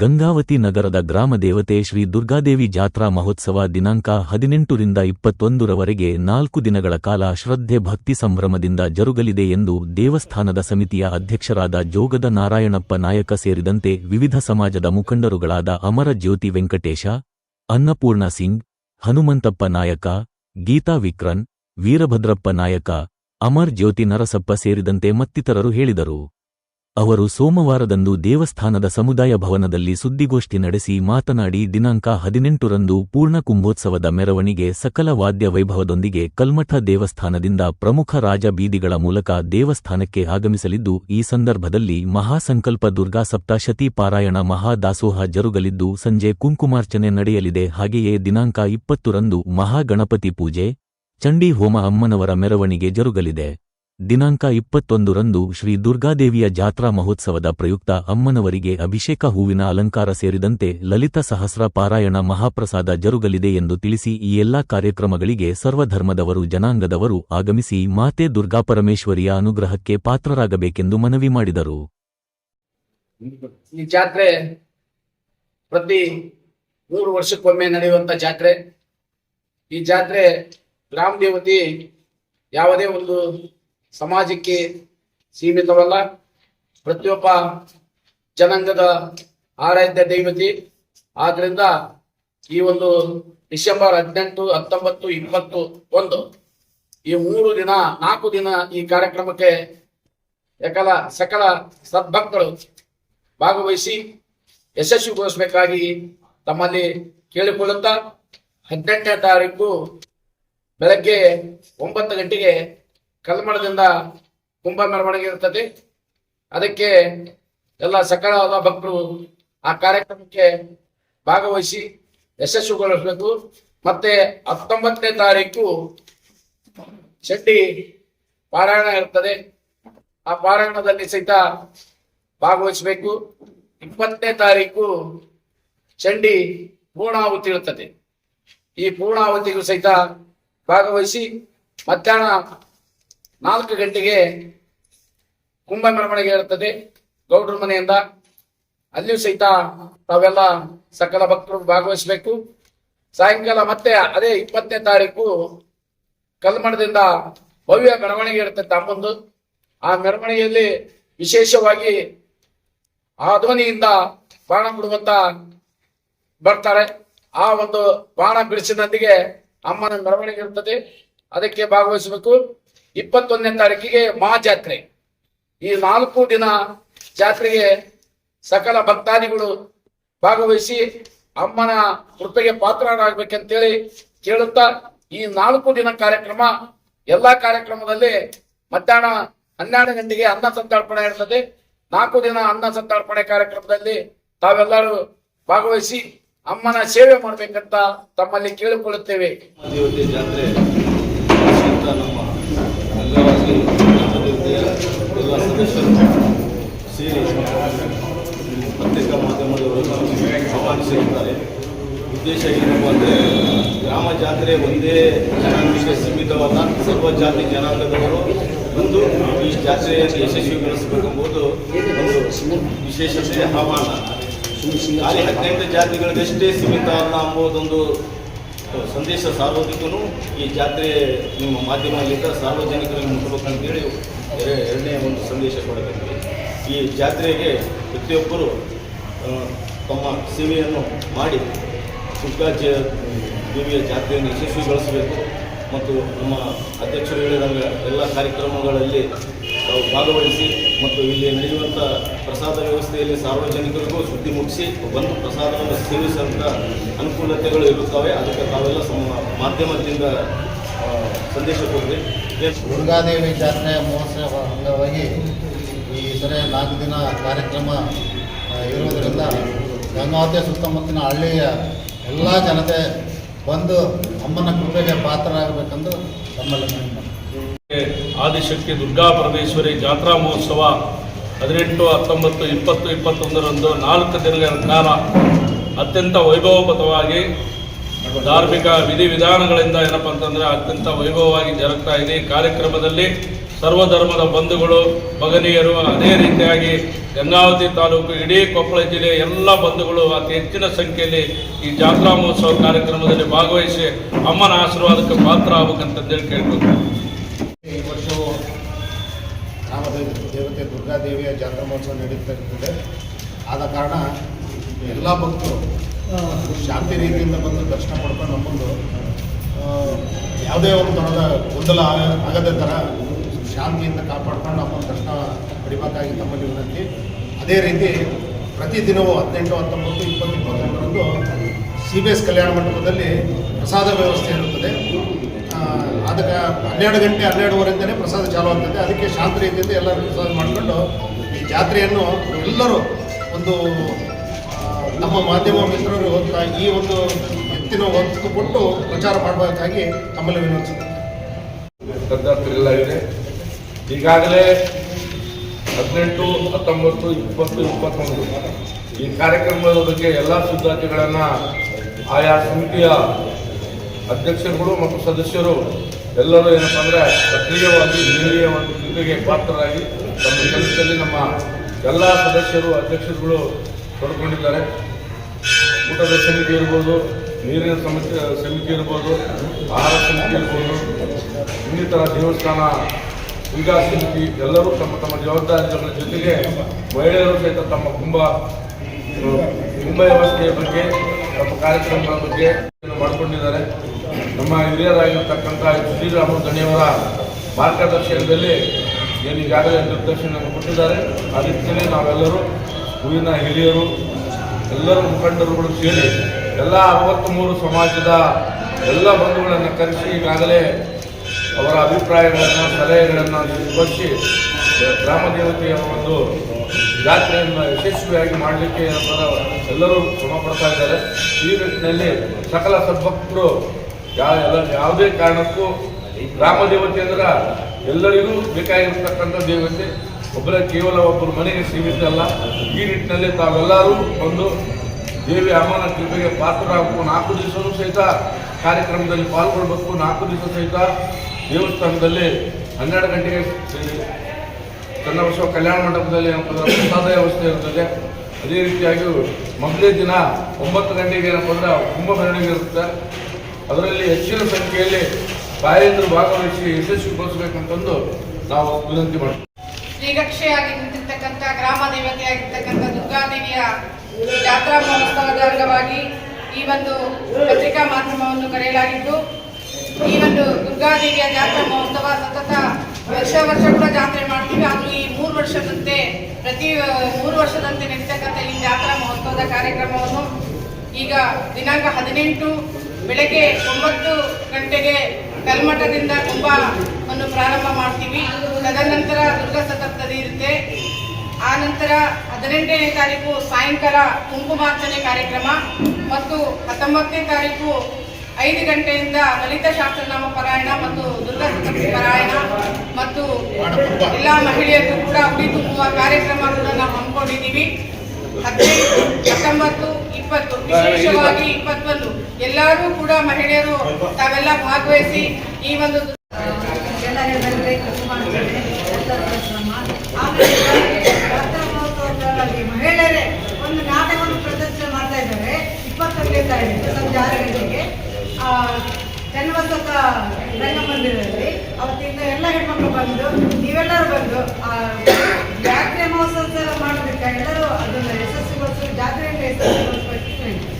ಗಂಗಾವತಿ ನಗರದ ಗ್ರಾಮ ದೇವತೆ ಶ್ರೀ ದುರ್ಗಾದೇವಿ ಜಾತ್ರಾ ಮಹೋತ್ಸವ ದಿನಾಂಕ ಹದಿನೆಂಟರಿಂದ ಇಪ್ಪತ್ತೊಂದರವರೆಗೆ ನಾಲ್ಕು ದಿನಗಳ ಕಾಲ ಶ್ರದ್ಧೆ ಭಕ್ತಿ ಸಂಭ್ರಮದಿಂದ ಜರುಗಲಿದೆ ಎಂದು ದೇವಸ್ಥಾನದ ಸಮಿತಿಯ ಅಧ್ಯಕ್ಷರಾದ ಜೋಗದ ನಾರಾಯಣಪ್ಪ ನಾಯಕ ಸೇರಿದಂತೆ ವಿವಿಧ ಸಮಾಜದ ಮುಖಂಡರುಗಳಾದ ಅಮರ ಜ್ಯೋತಿ ವೆಂಕಟೇಶ, ಅನ್ನಪೂರ್ಣ ಸಿಂಗ್, ಹನುಮಂತಪ್ಪ ನಾಯಕ, ಗೀತಾ ವಿಕ್ರನ್, ವೀರಭದ್ರಪ್ಪ ನಾಯಕ, ಅಮರ್ ಜ್ಯೋತಿ ನರಸಪ್ಪ ಸೇರಿದಂತೆ ಮತ್ತಿತರರು ಹೇಳಿದರು. ಅವರು ಸೋಮವಾರದಂದು ದೇವಸ್ಥಾನದ ಸಮುದಾಯ ಭವನದಲ್ಲಿ ಸುದ್ದಿಗೋಷ್ಠಿ ನಡೆಸಿ ಮಾತನಾಡಿ ದಿನಾಂಕ ಹದಿನೆಂಟರಂದು ಪೂರ್ಣ ಕುಂಭೋತ್ಸವದ ಮೆರವಣಿಗೆ ಸಕಲ ವಾದ್ಯ ವೈಭವದೊಂದಿಗೆ ಕಲ್ಮಠ ದೇವಸ್ಥಾನದಿಂದ ಪ್ರಮುಖ ರಾಜ ಬೀದಿಗಳ ಮೂಲಕ ದೇವಸ್ಥಾನಕ್ಕೆ ಆಗಮಿಸಲಿದ್ದು, ಈ ಸಂದರ್ಭದಲ್ಲಿ ಮಹಾಸಂಕಲ್ಪ ದುರ್ಗಾ ಸಪ್ತಾಶತಿ ಪಾರಾಯಣ ಮಹಾದಾಸೋಹ ಜರುಗಲಿದ್ದು, ಸಂಜೆ ಕುಂಕುಮಾರ್ಚನೆ ನಡೆಯಲಿದೆ. ಹಾಗೆಯೇ ದಿನಾಂಕ ಇಪ್ಪತ್ತರಂದು ಮಹಾಗಣಪತಿ ಪೂಜೆ, ಚಂಡಿ ಹೋಮ ಅಮ್ಮನವರ ಮೆರವಣಿಗೆ ಜರುಗಲಿದೆ. ದಿನಾಂಕ ಇಪ್ಪತ್ತೊಂದರಂದು ಶ್ರೀ ದುರ್ಗಾದೇವಿಯ ಜಾತ್ರಾ ಮಹೋತ್ಸವದ ಪ್ರಯುಕ್ತ ಅಮ್ಮನವರಿಗೆ ಅಭಿಷೇಕ ಹೂವಿನ ಅಲಂಕಾರ ಸೇರಿದಂತೆ ಲಲಿತ ಸಹಸ್ರ ಪಾರಾಯಣ ಮಹಾಪ್ರಸಾದ ಜರುಗಲಿದೆ ಎಂದು ತಿಳಿಸಿ ಈ ಎಲ್ಲಾ ಕಾರ್ಯಕ್ರಮಗಳಿಗೆ ಸರ್ವಧರ್ಮದವರು ಜನಾಂಗದವರು ಆಗಮಿಸಿ ಮಾತೆ ದುರ್ಗಾಪರಮೇಶ್ವರಿಯ ಅನುಗ್ರಹಕ್ಕೆ ಪಾತ್ರರಾಗಬೇಕೆಂದು ಮನವಿ ಮಾಡಿದರು. ಈ ಜಾತ್ರೆ ಪ್ರತಿ ಮೂರು ವರ್ಷಕ್ಕೊಮ್ಮೆ ನಡೆಯುವಂತ ಜಾತ್ರೆ. ಈ ಜಾತ್ರೆ ಗ್ರಾಮ ದೇವತೆ ಯಾವುದೇ ಒಂದು ಸಮಾಜಕ್ಕೆ ಸೀಮಿತವಲ್ಲ. ಪ್ರತಿಯೊಬ್ಬ ಜನಾಂಗದ ಆರಾಧ್ಯ ದೈವತೆ. ಆದ್ರಿಂದ ಈ ಒಂದು ಡಿಸೆಂಬರ್ ಹದಿನೆಂಟು, ಹತ್ತೊಂಬತ್ತು, ಇಪ್ಪತ್ತು ಒಂದು ಈ ಮೂರು ದಿನ, ನಾಲ್ಕು ದಿನ ಈ ಕಾರ್ಯಕ್ರಮಕ್ಕೆ ಸಕಲ ಸಕಲ ಸದ್ಭಕ್ತರು ಭಾಗವಹಿಸಿ ಯಶಸ್ವಿಗೊಳಿಸಬೇಕಾಗಿ ತಮ್ಮಲ್ಲಿ ಕೇಳಿಕೊಳ್ಳುತ್ತಾ ಹದಿನೆಂಟನೇ ತಾರೀಕು ಬೆಳಗ್ಗೆ ಒಂಬತ್ತು ಗಂಟೆಗೆ ಕಲ್ಮಣದಿಂದ ಕುಂಭ ಮೆರವಣಿಗೆ ಇರ್ತದೆ. ಅದಕ್ಕೆ ಎಲ್ಲ ಸಕಲವಾದ ಭಕ್ತರು ಆ ಕಾರ್ಯಕ್ರಮಕ್ಕೆ ಭಾಗವಹಿಸಿ ಯಶಸ್ವಿಗೊಳಿಸಬೇಕು. ಮತ್ತೆ ಹತ್ತೊಂಬತ್ತನೇ ತಾರೀಕು ಚಂಡಿ ಪಾರಾಯಣ ಇರ್ತದೆ. ಆ ಪಾರಾಯಣದಲ್ಲಿ ಸಹಿತ ಭಾಗವಹಿಸಬೇಕು. ಇಪ್ಪತ್ತನೇ ತಾರೀಕು ಚಂಡಿ ಪೂರ್ಣಾಹುತಿ ಇರುತ್ತದೆ ಈ ಪೂರ್ಣಾಹುತಿಗೂ ಸಹಿತ ಭಾಗವಹಿಸಿ ಮಧ್ಯಾಹ್ನ ನಾಲ್ಕು ಗಂಟೆಗೆ ಕುಂಭ ಮೆರವಣಿಗೆ ಇರ್ತದೆ ಗೌಡ್ರ ಮನೆಯಿಂದ ಅಲ್ಲಿಯೂ ಸಹಿತ ತಾವೆಲ್ಲ ಸಕಲ ಭಕ್ತರು ಭಾಗವಹಿಸಬೇಕು. ಸಾಯಂಕಾಲ ಮತ್ತೆ ಅದೇ ಇಪ್ಪತ್ತನೇ ತಾರೀಕು ಕಲ್ಮಣದಿಂದ ಭವ್ಯ ಮೆರವಣಿಗೆ ಇರುತ್ತೆ ತಮ್ಮಂದು ಆ ಮೆರವಣಿಗೆಯಲ್ಲಿ ವಿಶೇಷವಾಗಿ ಆ ಧ್ವನಿಯಿಂದ ಬಾಣ ಬಿಡುವಂತ ಬರ್ತಾರೆ. ಆ ಒಂದು ಬಾಣ ಬಿಡಿಸಿದೊಂದಿಗೆ ಅಮ್ಮನ ಮೆರವಣಿಗೆ ಇರ್ತದೆ ಅದಕ್ಕೆ ಭಾಗವಹಿಸಬೇಕು. ಇಪ್ಪತ್ತೊಂದನೇ ತಾರೀಕಿಗೆ ಮಹಾಜಾತ್ರೆ. ಈ ನಾಲ್ಕು ದಿನ ಜಾತ್ರೆಗೆ ಸಕಲ ಭಕ್ತಾದಿಗಳು ಭಾಗವಹಿಸಿ ಅಮ್ಮನ ಕೃಪೆಗೆ ಪಾತ್ರರಾಗಬೇಕಂತೇಳಿ ಕೇಳುತ್ತಾ ಈ ನಾಲ್ಕು ದಿನ ಕಾರ್ಯಕ್ರಮ ಎಲ್ಲಾ ಕಾರ್ಯಕ್ರಮದಲ್ಲಿ ಮಧ್ಯಾಹ್ನ ಹನ್ನೆರಡು ಗಂಟೆಗೆ ಅನ್ನ ಸಂತರ್ಪಣೆ ಇರ್ತದೆ ನಾಲ್ಕು ದಿನ ಅನ್ನ ಸಂತರ್ಪಣೆ ಕಾರ್ಯಕ್ರಮದಲ್ಲಿ ತಾವೆಲ್ಲರೂ ಭಾಗವಹಿಸಿ ಅಮ್ಮನ ಸೇವೆ ಮಾಡ್ಬೇಕಂತ ತಮ್ಮಲ್ಲಿ ಕೇಳಿಕೊಳ್ಳುತ್ತೇವೆ. ಎಲ್ಲ ಸದಸ್ಯರು ಸೇರಿ ಪತ್ರಿಕಾ ಮಾಧ್ಯಮದವರು ಆಹ್ವಾನಿಸಿರುತ್ತಾರೆ ಉದ್ದೇಶ ಏನಪ್ಪ ಅಂದರೆ ಗ್ರಾಮ ಜಾತ್ರೆ ಒಂದೇ ಜನಾಂಗಕ್ಕೆ ಸೀಮಿತವಲ್ಲ ಸರ್ವ ಜಾತಿ ಜನಾಂಗದವರು ಬಂದು ಈ ಜಾತ್ರೆಯನ್ನು ಯಶಸ್ವಿಗೊಳಿಸಬೇಕೆಂಬುದು ಒಂದು ವಿಶೇಷತೆ ಆಹ್ವಾನ ಖಾಲಿ ಹದಿನೆಂಟು ಜಾತಿಗಳಿಗಷ್ಟೇ ಸೀಮಿತ ಅಲ್ಲ ಎಂಬುದೊಂದು ಸಂದೇಶ ಸಾರ್ವಜನಿಕನು ಈ ಜಾತ್ರೆ ನಿಮ್ಮ ಮಾಧ್ಯಮದಿಂದ ಸಾರ್ವಜನಿಕರಿಗೆ ಮುಟ್ಟಬೇಕಂತೇಳಿ ಎರ- ಎರಡನೇ ಒಂದು ಸಂದೇಶ ಕೊಡಬೇಕು ಈ ಜಾತ್ರೆಗೆ ಪ್ರತಿಯೊಬ್ಬರು ತಮ್ಮ ಸೇವೆಯನ್ನು ಮಾಡಿ ದುರ್ಗಾ ದೇವಿಯ ಜಾತ್ರೆಯನ್ನು ಯಶಸ್ವಿಗೊಳಿಸಬೇಕು ಮತ್ತು ನಮ್ಮ ಅಧ್ಯಕ್ಷರು ಹೇಳಿದಂಗೆ ಎಲ್ಲ ಕಾರ್ಯಕ್ರಮಗಳಲ್ಲಿ ತಾವು ಭಾಗವಹಿಸಿ ಮತ್ತು ಇಲ್ಲಿ ನಡೆಯುವಂಥ ಪ್ರಸಾದ ವ್ಯವಸ್ಥೆಯಲ್ಲಿ ಸಾರ್ವಜನಿಕರಿಗೂ ಸುದ್ದಿ ಮುಗಿಸಿ ಬಂದು ಪ್ರಸಾದವನ್ನು ಸೇವಿಸುವಂಥ ಅನುಕೂಲತೆಗಳು ಇರುತ್ತವೆ ಅದಕ್ಕೆ ತಾವೆಲ್ಲ ಮಾಧ್ಯಮದಿಂದ ಸಂದೇಶ ಕೊಡ್ರಿ ದುರ್ಗಾದೇವಿ ಜಾತ್ರೆ ಮಹೋತ್ಸವ ಅಂಗವಾಗಿ ಈ ಸರಿ ನಾಲ್ಕು ದಿನ ಕಾರ್ಯಕ್ರಮ ಇರುವುದರಿಂದ ಗಂಗಾವತಿ ಸುತ್ತಮುತ್ತಲಿನ ಹಳ್ಳಿಯ ಎಲ್ಲ ಜನತೆ ಬಂದು ಅಮ್ಮನ ಕೃಪೆಗೆ ಪಾತ್ರರಾಗಬೇಕೆಂದು ತಮ್ಮಲ್ಲಿ. ಆದಿಶಕ್ತಿ ದುರ್ಗಾ ಪರಮೇಶ್ವರಿ ಜಾತ್ರಾ ಮಹೋತ್ಸವ ಹದಿನೆಂಟು, ಹತ್ತೊಂಬತ್ತು, ಇಪ್ಪತ್ತು, ಇಪ್ಪತ್ತೊಂದರಂದು ನಾಲ್ಕು ದಿನಗಳ ಕಾಲ ಅತ್ಯಂತ ವೈಭವೋಪತವಾಗಿ ಧಾರ್ಮಿಕ ವಿಧಿವಿಧಾನಗಳಿಂದ ಏನಪ್ಪ ಅಂತಂದರೆ ಅತ್ಯಂತ ವೈಭವವಾಗಿ ಜರುಗ್ತಾ ಇದೆ. ಈ ಕಾರ್ಯಕ್ರಮದಲ್ಲಿ ಸರ್ವಧರ್ಮದ ಬಂಧುಗಳು, ಮಗನೀಯರು, ಅದೇ ರೀತಿಯಾಗಿ ಗಂಗಾವತಿ ತಾಲೂಕು, ಇಡೀ ಕೊಪ್ಪಳ ಜಿಲ್ಲೆ ಎಲ್ಲ ಬಂಧುಗಳು ಅತಿ ಹೆಚ್ಚಿನ ಸಂಖ್ಯೆಯಲ್ಲಿ ಈ ಜಾತ್ರಾ ಮಹೋತ್ಸವ ಕಾರ್ಯಕ್ರಮದಲ್ಲಿ ಭಾಗವಹಿಸಿ ಅಮ್ಮನ ಆಶೀರ್ವಾದಕ್ಕೆ ಪಾತ್ರ ಆಗ್ಬೇಕಂತಂದೇಳಿ ಕೇಳ್ಕೊತೀನಿ ದುರ್ಗಾದೇವಿಯ ಜಾತ್ರಾ ಮಹೋತ್ಸವ ನಡೀತಿರ್ತದೆ. ಆದ ಕಾರಣ ಎಲ್ಲ ಭಕ್ತರು ಶಾಂತಿ ರೀತಿಯಿಂದ ಬಂದು ದರ್ಶನ ಪಡ್ಕೊಂಡು ನಮ್ಮೊಂದು ಯಾವುದೇ ಒಂದು ಥರದ ಗೊಂದಲ ಆಗ- ಆಗದ ಥರ ಶಾಂತಿಯಿಂದ ಕಾಪಾಡ್ಕೊಂಡು ನಮ್ಮ ದರ್ಶನ ಪಡಿಬೇಕಾಗಿ ನಮ್ಮಲ್ಲಿ ವಿನಂತಿ. ಅದೇ ರೀತಿ ಪ್ರತಿದಿನವೂ ಹದಿನೆಂಟು ಹತ್ತೊಂಬತ್ತು ಇಪ್ಪತ್ತು ಇಪ್ಪತ್ತೊಂದರಂದು ಸಿ ಬಿ ಎಸ್ ಕಲ್ಯಾಣ ಮಂಟಪದಲ್ಲಿ ಪ್ರಸಾದ ವ್ಯವಸ್ಥೆ ಇರುತ್ತದೆ. ಅದಕ್ಕೆ ಹನ್ನೆರಡು ಗಂಟೆ ಹನ್ನೆರಡುವರೆಯಿಂದನೇ ಪ್ರಸಾದ ಚಾಲು ಆಗ್ತದೆ. ಅದಕ್ಕೆ ಶಾಂತ ರೀತಿಯಿಂದ ಎಲ್ಲರೂ ಪ್ರಸಾದ ಮಾಡಿಕೊಂಡು ಈ ಜಾತ್ರೆಯನ್ನು ಎಲ್ಲರೂ ಒಂದು ನಮ್ಮ ಮಾಧ್ಯಮ ಮಿತ್ರರು ಈ ಒಂದು ಎತ್ತಿನ ಒತ್ತು ಕೊಟ್ಟು ಪ್ರಚಾರ ಮಾಡಬೇಕಾಗಿ ತಮ್ಮಲ್ಲಿ ವಿನಂತಿಸುತ್ತೆ ಇದೆ. ಈಗಾಗಲೇ ಹದಿನೆಂಟು, ಹತ್ತೊಂಬತ್ತು, ಇಪ್ಪತ್ತು ಇಪ್ಪತ್ತೊಂದು ಈ ಕಾರ್ಯಕ್ರಮದ ಬಗ್ಗೆ ಎಲ್ಲ ಸಿದ್ಧತೆಗಳನ್ನು ಆಯಾ ಸಮಿತಿಯ ಅಧ್ಯಕ್ಷರುಗಳು ಮತ್ತು ಸದಸ್ಯರು ಎಲ್ಲರೂ ಏನಪ್ಪ ಅಂದರೆ ಸಕ್ರಿಯವಾಗಿ ನಿರ್ಣಯ ಒಂದು ಜಿಲ್ಲೆಗೆ ಪಾತ್ರರಾಗಿ ತಮ್ಮ ಕೆಲಸದಲ್ಲಿ ನಮ್ಮ ಎಲ್ಲ ಸದಸ್ಯರು, ಅಧ್ಯಕ್ಷರುಗಳು ತೊಡ್ಕೊಂಡಿದ್ದಾರೆ ಊಟದ ಸಮಿತಿ ಇರ್ಬೋದು, ನೀರಿನ ಸಮಿತಿ ಸಮಿತಿ ಇರ್ಬೋದು, ಆಹಾರ ಸಮಿತಿ ಇರ್ಬೋದು, ಇನ್ನಿತರ ದೇವಸ್ಥಾನ ಪೂಜಾ ಸಮಿತಿ, ಎಲ್ಲರೂ ತಮ್ಮ ತಮ್ಮ ಜವಾಬ್ದಾರಿಗಳ ಜೊತೆಗೆ ಮಹಿಳೆಯರು ಸಹಿತ ತಮ್ಮ ಕುಂಭ ಕುಂಭ ವ್ಯವಸ್ಥೆಯ ಬಗ್ಗೆ, ತಮ್ಮ ಕಾರ್ಯಕ್ರಮಗಳ ಬಗ್ಗೆ ಮಾಡಿಕೊಂಡಿದ್ದಾರೆ. ನಮ್ಮ ಹಿರಿಯರಾಗಿರ್ತಕ್ಕಂಥ ಶ್ರೀರಾಮ ಗಣಿಯವರ ಮಾರ್ಗದರ್ಶನದಲ್ಲಿ ಏನು ಈಗಾಗಲೇ ನಿರ್ದೇಶನ ಕೊಟ್ಟಿದ್ದಾರೆ, ಆ ನಾವೆಲ್ಲರೂ ಹೂವಿನ ಹಿರಿಯರು, ಎಲ್ಲರೂ ಮುಖಂಡರುಗಳು ಸೇರಿ ಎಲ್ಲ ಅರವತ್ತ್ಮೂರು ಸಮಾಜದ ಎಲ್ಲ ಬಂಧುಗಳನ್ನು ಕರೆಸಿ ಈಗಾಗಲೇ ಅವರ ಅಭಿಪ್ರಾಯಗಳನ್ನು, ಸಲಹೆಗಳನ್ನು ಸ್ವೀಕರಿಸಿ ಗ್ರಾಮ ದೇವತೆಯ ಒಂದು ಜಾತ್ರೆಯನ್ನು ಯಶಸ್ವಿಯಾಗಿ ಮಾಡಲಿಕ್ಕೆ ಎಲ್ಲರೂ ಶ್ರಮ ಪಡ್ತಾ ಇದ್ದಾರೆ. ಈ ನಿಟ್ಟಿನಲ್ಲಿ ಸಕಲ ಸದ್ಭಕ್ತರು ಯಾ ಎಲ್ಲ ಯಾವುದೇ ಕಾರಣಕ್ಕೂ ಗ್ರಾಮ ದೇವತೆ ಅಂದ್ರೆ ಎಲ್ಲರಿಗೂ ಬೇಕಾಗಿರ್ತಕ್ಕಂಥ ದೇವತೆ. ಒಬ್ಬರೇ ಕೇವಲ ಒಬ್ಬರ ಮನೆಗೆ ಸೀಮಿತ ಅಲ್ಲ. ಈ ನಿಟ್ಟಿನಲ್ಲಿ ತಾವೆಲ್ಲರೂ ಒಂದು ದೇವಿ ಅಮ್ಮನ ಕೃಪೆಗೆ ಪಾತ್ರರಾಗಬೇಕು. ನಾಲ್ಕು ದಿವಸವೂ ಸಹಿತ ಕಾರ್ಯಕ್ರಮದಲ್ಲಿ ಪಾಲ್ಗೊಳ್ಬೇಕು. ನಾಲ್ಕು ದಿವಸ ಸಹಿತ ದೇವಸ್ಥಾನದಲ್ಲಿ ಹನ್ನೆರಡು ಗಂಟೆಗೆ ಚನ್ನಬಸವ ಕಲ್ಯಾಣ ಮಂಟಪದಲ್ಲಿ ಪ್ರಸಾದ ವ್ಯವಸ್ಥೆ ಇರ್ತದೆ. ಅದೇ ರೀತಿಯಾಗಿ ಮೊದಲೇ ದಿನ ಒಂಬತ್ತು ಗಂಟೆಗೆ ಏನಪ್ಪ ಅಂದ್ರೆ ಕುಂಭ ಮೆರವಣಿಗೆ ಇರುತ್ತೆ. ಅದರಲ್ಲಿ ಹೆಚ್ಚಿನ ಸಂಖ್ಯೆಯಲ್ಲಿ ತಾಯಂದಿರು ಭಾಗವಹಿಸಿ ಯಶಸ್ವಿಗೊಳಿಸಬೇಕಂತಂದು ನಾವು ವಿನಂತಿ ಮಾಡ್ತೀವಿ. ಶ್ರೀರಕ್ಷೆಯಾಗಿ ನಿಂತಿರ್ತಕ್ಕಂಥ ಗ್ರಾಮ ದೇವತೆಯಾಗಿರ್ತಕ್ಕಂಥ ದುರ್ಗಾದೇವಿಯ ಜಾತ್ರಾ ಮಹೋತ್ಸವದ ಅಂಗವಾಗಿ ಈ ಒಂದು ಪತ್ರಿಕಾ ಮಾಧ್ಯಮವನ್ನು ಕರೆಯಲಾಗಿದ್ದು, ಈ ಒಂದು ದುರ್ಗಾದೇವಿಯ ಜಾತ್ರಾ ಮಹೋತ್ಸವ ಸತತ ವರ್ಷ ವರ್ಷ ಕೂಡ ಜಾತ್ರೆ ಮಾಡ್ತೀವಿ. ಆದರೂ ಈ ಮೂರು ವರ್ಷದಂತೆ ಪ್ರತಿ ಮೂರು ವರ್ಷದಂತೆ ನಡೀತಕ್ಕಂಥ ಈ ಜಾತ್ರಾ ಮಹೋತ್ಸವದ ಕಾರ್ಯಕ್ರಮವನ್ನು ಈಗ ದಿನಾಂಕ ಹದಿನೆಂಟು ಬೆಳಗ್ಗೆ ಒಂಬತ್ತು ಗಂಟೆಗೆ ಕಲ್ಮಠದಿಂದ ಕುಂಭವನ್ನು ಪ್ರಾರಂಭ ಮಾಡ್ತೀವಿ. ತದನಂತರ ದುರ್ಗಾ ಸತಪ್ತದಿ ಇರುತ್ತೆ. ಆ ನಂತರ ಹದಿನೆಂಟನೇ ತಾರೀಕು ಸಾಯಂಕಾಲ ಕುಂಕುಮಾರ್ಚನೆ ಕಾರ್ಯಕ್ರಮ ಮತ್ತು ಹತ್ತೊಂಬತ್ತನೇ ತಾರೀಕು ಐದು ಗಂಟೆಯಿಂದ ಲಲಿತ ಶಾಸ್ತ್ರನಾಮ ಪಾರಾಯಣ ಮತ್ತು ದುರ್ಗಾ ಸಪ್ತತಿ ಪಾರಾಯಣ ಮತ್ತು ಎಲ್ಲ ಮಹಿಳೆಯರಿಗೂ ಕೂಡ ತುಂಬುವ ಕಾರ್ಯಕ್ರಮ ಕೂಡ ನಾವು ಹಮ್ಮಿಕೊಂಡಿದ್ದೀವಿ. ಹದಿನೈದು ಹತ್ತೊಂಬತ್ತು ಇಪ್ಪತ್ತು ವಿಶೇಷವಾಗಿ ಇಪ್ಪತ್ತೊಂದು. ಎಲ್ಲರೂ ಕೂಡ ಮಹಿಳೆಯರು ತಾವೆಲ್ಲ ಭಾಗವಹಿಸಿ ಈ ಒಂದು ಮಹಿಳೆಯರೇ ಒಂದು ನಾಟಕವನ್ನು ಪ್ರದರ್ಶನ ಮಾಡ್ತಾ ಇದ್ದಾರೆ. ಇಪ್ಪತ್ತೊಂದನೇ ತಾರೀಕು ಸಂಜೆ ಆರು ಗಂಟೆಗೆ. ಆ, ರಂಗ ರಂಗಮಂದಿರದಲ್ಲಿ ಅವತ್ತಿಂದ ಎಲ್ಲ ಹೆಣ್ಮಕ್ಳು ಬಂದು ನೀವೆಲ್ಲರೂ ಬಂದು ಜಾತ್ರೆ ಮಹೋತ್ಸವ ಮಾಡೋದಕ್ಕೆ ಎಲ್ಲರೂ ಅದನ್ನ ಯಶಸ್ವಿಗೊಳಿಸಿ ಜಾತ್ರೆಯನ್ನು ಯಶಸ್ವಿಗೊಳಿಸಬೇಕು